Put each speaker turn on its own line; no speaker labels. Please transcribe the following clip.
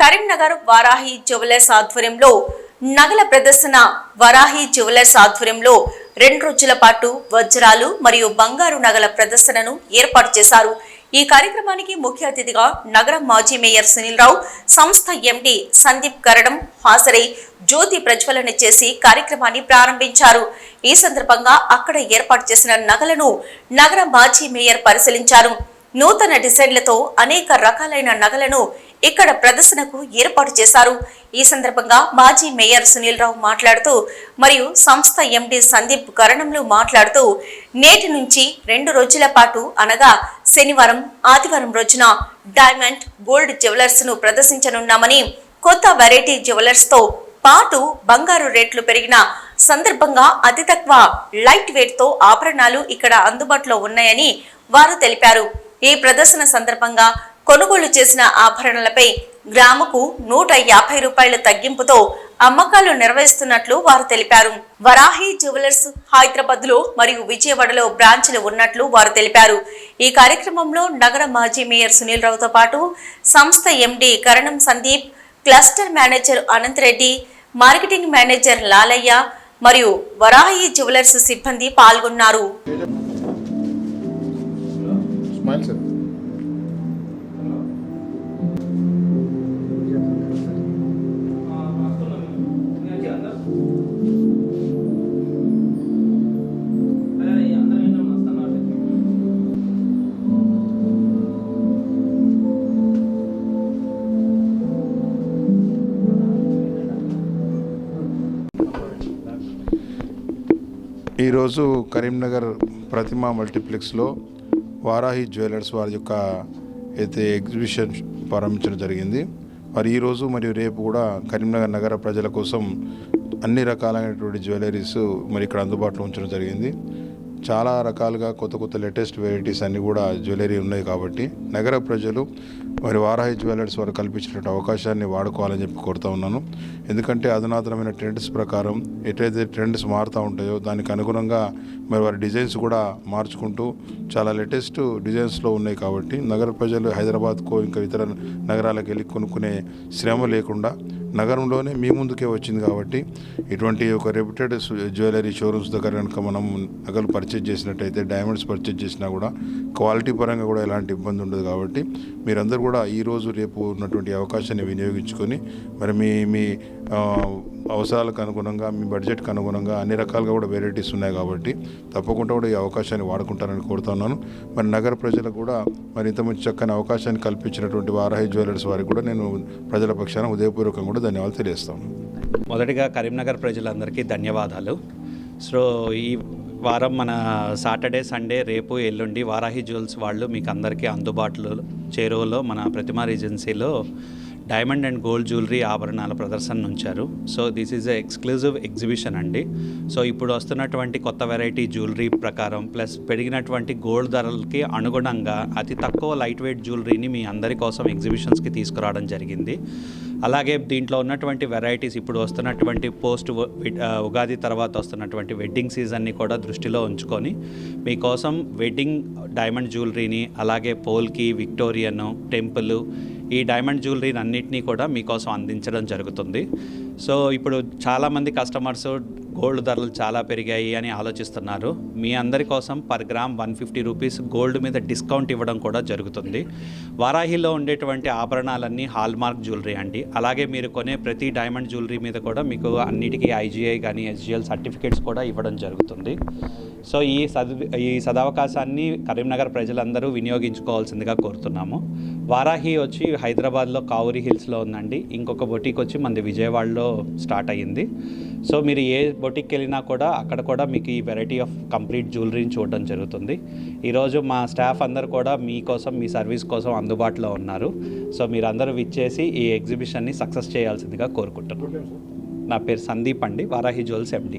Karimnagar Varahi jewellers ఆధ్వర్యంలో నగల ప్రదర్శన వరాహి జ్యువెలర్స్ ఆధ్వర్యంలో రెండు రోజుల పాటు వజ్రాలు మరియు బంగారు నగల ప్రదర్శనను ఏర్పాటు చేశారు. ఈ కార్యక్రమానికి ముఖ్య అతిథిగా నగర మాజీ మేయర్ సునీల్ రావు సంస్థ ఎండి సందీప్ కరడం హాజరై జ్యోతి ప్రజ్వలన చేసి కార్యక్రమాన్ని ప్రారంభించారు. ఈ సందర్భంగా అక్కడ ఏర్పాటు చేసిన నగలను నగర మాజీ మేయర్ పరిశీలించారు. నూతన డిజైన్లతో అనేక రకాలైన నగలను ఇక్కడ ప్రదర్శనకు ఏర్పాటు చేశారు. ఈ సందర్భంగా మాజీ మేయర్ సునీల్ రావు మాట్లాడుతూ మరియు సంస్థ ఎండి సందీప్ కరణంలో మాట్లాడుతూ నేటి నుంచి రెండు రోజుల పాటు అనగా శనివారం ఆదివారం రోజున డైమండ్ గోల్డ్ జ్యువెలర్స్ను ప్రదర్శించనున్నామని కొత్త వెరైటీ జ్యువెలర్స్తో పాటు బంగారు రేట్లు పెరిగిన సందర్భంగా అతి తక్కువ లైట్ వెయిట్తో ఆభరణాలు ఇక్కడ అందుబాటులో ఉన్నాయని వారు తెలిపారు. ఈ ప్రదర్శన సందర్భంగా కొనుగోలు చేసిన ఆభరణలపై గ్రాముకు నూట యాభై రూపాయల తగ్గింపుతో అమ్మకాలు నిర్వహిస్తున్నట్లు వారు తెలిపారు. వరాహి జ్యువెలర్స్ హైదరాబాద్లో మరియు విజయవాడలో బ్రాంచ్లు ఉన్నట్లు వారు తెలిపారు. ఈ కార్యక్రమంలో నగర మాజీ మేయర్ సునీల్ రావుతో పాటు సంస్థ MD Karanam Sandeep cluster manager Anant Reddy marketing manager Lalaiah మరియు వరాహి జ్యువెలర్స్ సిబ్బంది పాల్గొన్నారు.
ఈరోజు కరీంనగర్ ప్రతిమ మల్టీప్లెక్స్లో వారాహి జ్యువెలర్స్ వారి యొక్క అయితే ఎగ్జిబిషన్ ప్రారంభించడం జరిగింది. మరి ఈరోజు మరియు రేపు కూడా కరీంనగర్ నగర ప్రజల కోసం అన్ని రకాలైనటువంటి జ్యువెలరీస్ మరి ఇక్కడ అందుబాటులో ఉంచడం జరిగింది. చాలా రకాలుగా కొత్త కొత్త లేటెస్ట్ వెరైటీస్ అన్నీ కూడా జ్యువెలరీ ఉన్నాయి కాబట్టి నగర ప్రజలు మరి వారాహి జ్యువెలర్స్ వారు కల్పించినటువంటి అవకాశాన్ని వాడుకోవాలని చెప్పి కోరుతా ఉన్నాను. ఎందుకంటే అధునాతనమైన ట్రెండ్స్ ప్రకారం ఎటైతే ట్రెండ్స్ మారుతూ ఉంటాయో దానికి అనుగుణంగా మరి వారి డిజైన్స్ కూడా మార్చుకుంటూ చాలా లేటెస్ట్ డిజైన్స్లో ఉన్నాయి కాబట్టి నగర ప్రజలు హైదరాబాద్కో ఇంకా ఇతర నగరాలకు వెళ్ళి కొనుక్కునే శ్రమ లేకుండా నగరంలోనే మీ ముందుకే వచ్చింది కాబట్టి ఇటువంటి ఒక రెప్యూటెడ్ జ్యువెలరీ షోరూమ్స్ దగ్గర కనుక మనం నగలు పర్చేజ్ చేసినట్టయితే డైమండ్స్ పర్చేజ్ చేసినా కూడా క్వాలిటీ పరంగా కూడా ఎలాంటి ఇబ్బంది ఉండదు కాబట్టి మీరందరూ కూడా ఈ రోజు రేపు ఉన్నటువంటి అవకాశాన్ని వినియోగించుకొని మరి మీ మీ అవసరాలకు అనుగుణంగా మీ బడ్జెట్కి అనుగుణంగా అన్ని రకాలుగా కూడా వెరైటీస్ ఉన్నాయి కాబట్టి తప్పకుండా కూడా ఈ అవకాశాన్ని వాడుకుంటారని కోరుతున్నాను మరి నగర ప్రజలకు కూడా మరి ఇంత మంచి చక్కని అవకాశాన్ని కల్పించినటువంటి వారాహి జ్యువెలర్స్ వారికి కూడా నేను ప్రజల పక్షాన ఉదయపూర్వకంగా కూడా ధన్యవాదాలు తెలియజేస్తాను
మొదటిగా కరీంనగర్ ప్రజలందరికీ ధన్యవాదాలు. సో ఈ వారం మన సాటర్డే సండే రేపు ఎల్లుండి వారాహి జ్యువెల్స్ వాళ్ళు మీకు అందరికీ అందుబాటులో చేరువలో మన ప్రతిమా రీజెన్సీలో డైమండ్ అండ్ గోల్డ్ జ్యువెలరీ ఆభరణాల ప్రదర్శన ఉంచారు. So this is a exclusive exhibition అండి. సో ఇప్పుడు వస్తున్నటువంటి కొత్త వెరైటీ జ్యువెలరీ ప్రకారం ప్లస్ పెరిగినటువంటి గోల్డ్ ధరలకి అనుగుణంగా అతి తక్కువ లైట్ వెయిట్ జ్యువెలరీని మీ అందరి కోసం ఎగ్జిబిషన్స్కి తీసుకురావడం జరిగింది. అలాగే దీంట్లో ఉన్నటువంటి వెరైటీస్ ఇప్పుడు వస్తున్నటువంటి పోస్ట్ ఉగాది తర్వాత వస్తున్నటువంటి వెడ్డింగ్ సీజన్ని కూడా దృష్టిలో ఉంచుకొని మీకోసం వెడ్డింగ్ డైమండ్ జ్యువెలరీని అలాగే పోల్కి విక్టోరియన్ టెంపుల్ ఈ డైమండ్ జ్యువెలరీని అన్నింటినీ కూడా మీకోసం అందించడం జరుగుతుంది. సో ఇప్పుడు చాలామంది కస్టమర్స్ గోల్డ్ ధరలు చాలా పెరిగాయి అని ఆలోచిస్తున్నారు. మీ అందరి కోసం per gram one fifty rupees gold మీద డిస్కౌంట్ ఇవ్వడం కూడా జరుగుతుంది. వారాహిలో ఉండేటువంటి ఆభరణాలన్నీ హాల్మార్క్ జ్యువెలరీ అండి. అలాగే మీరు కొనే ప్రతి డైమండ్ జ్యువెలరీ మీద కూడా మీకు అన్నిటికీ ఐజీఐ కానీ ఎస్జిఎల్ సర్టిఫికేట్స్ కూడా ఇవ్వడం జరుగుతుంది. సో ఈ సద్ ఈ సదవకాశాన్ని కరీంనగర్ ప్రజలందరూ వినియోగించుకోవాల్సిందిగా కోరుతున్నాము. వారాహి వచ్చి హైదరాబాద్లో కావురి హిల్స్లో ఉందండి. ఇంకొక బొటిక్ వచ్చి మనది విజయవాడలో స్టార్ట్ అయ్యింది. సో మీరు ఏ బొటిక్కి వెళ్ళినా కూడా అక్కడ కూడా మీకు ఈ వెరైటీ ఆఫ్ కంప్లీట్ జ్యువెలరీని చూడడం జరుగుతుంది. ఈరోజు మా స్టాఫ్ అందరు కూడా మీకోసం మీ సర్వీస్ కోసం అందుబాటులో ఉన్నారు. సో మీరందరూ విచ్చేసి ఈ ఎగ్జిబిషన్ని సక్సెస్ చేయాల్సిందిగా కోరుకుంటున్నాను నా పేరు సందీప్ అండి వారాహి జ్యువెల్స్ ఎండి.